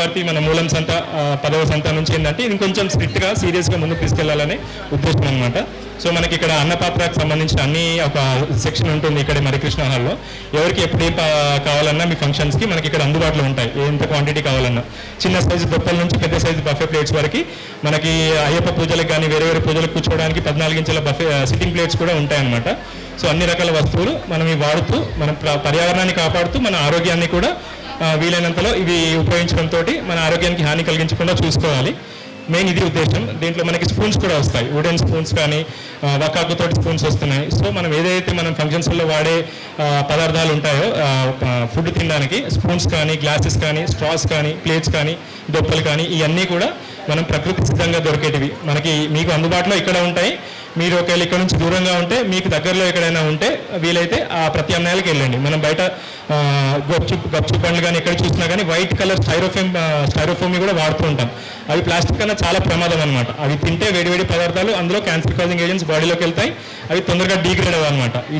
బట్టి మన మూలం సంత పదవ సంత నుంచి ఏంటంటే ఇది కొంచెం స్ట్రిక్ట్గా సీరియస్గా ముందుకు తీసుకెళ్ళాలని ఉద్దేశం అనమాట సో మనకి ఇక్కడ అన్నపాత్రకు సంబంధించిన అన్ని ఒక సెక్షన్ ఉంటుంది ఇక్కడ మరి కృష్ణ హాల్లో ఎవరికి ఎప్పుడు ఏం కావాలన్నా మీ ఫంక్షన్స్కి మనకి ఇక్కడ అందుబాటులో ఉంటాయి. ఎంత క్వాంటిటీ కావాలన్నా. చిన్న సైజు దొప్పల నుంచి పెద్ద సైజు బఫే ప్లేట్స్ వరకు మనకి అయ్యప్ప పూజలకు కానీ వేరే వేరే పూజలకు కూర్చోవడానికి పద్నాలుగు ఇంచుల బఫే సిట్టింగ్ ప్లేట్స్ కూడా ఉంటాయన్నమాట సో అన్ని రకాల వస్తువులు మనం వాడుతూ మన పర్యావరణాన్ని కాపాడుతూ మన ఆరోగ్యాన్ని కూడా వీలైనంతలో ఇవి ఉపయోగించడంతో మన ఆరోగ్యానికి హాని కలిగించకుండా చూసుకోవాలి. మెయిన్ ఇది ఉద్దేశం. దీంట్లో మనకి స్పూన్స్ కూడా వస్తాయి. వుడెన్ స్పూన్స్ కానీ ఆ, వకాకుతోటి స్పూన్స్ వస్తున్నాయి. సో మనం ఏదైతే మనం ఫంక్షన్స్లో వాడే పదార్థాలు ఉంటాయో ఫుడ్ తినడానికి స్పూన్స్ కానీ గ్లాసెస్ కానీ స్ట్రాస్ కానీ ప్లేట్స్ కానీ దొప్పలు కానీ ఇవన్నీ కూడా మనం ప్రకృతి సిద్ధంగా దొరికేటివి. మనకి మీకు అందుబాటులో ఇక్కడ ఉంటాయి. మీరు ఒకవేళ ఇక్కడ నుంచి దూరంగా ఉంటే మీకు దగ్గరలో ఎక్కడైనా ఉంటే వీలైతే ఆ ప్రత్యామ్నాయాలకు వెళ్ళండి. మనం బయట గప్చుప్ గప్చుప్ పండ్లు కానీ ఎక్కడ చూసినా కానీ వైట్ కలర్ స్టైరోఫోమ్ స్టైరోఫోమ్ కూడా వాడుతూ ఉంటాం. అవి ప్లాస్టిక్ కన్నా చాలా ప్రమాదం అనమాట అవి తింటే వేడివేడి పదార్థాలు అందులో క్యాన్సర్ కాజింగ్ ఏజెంట్స్ బాడీలోకి వెళ్తాయి. అవి తొందరగా డీగ్రేడ్ అవన్నమాట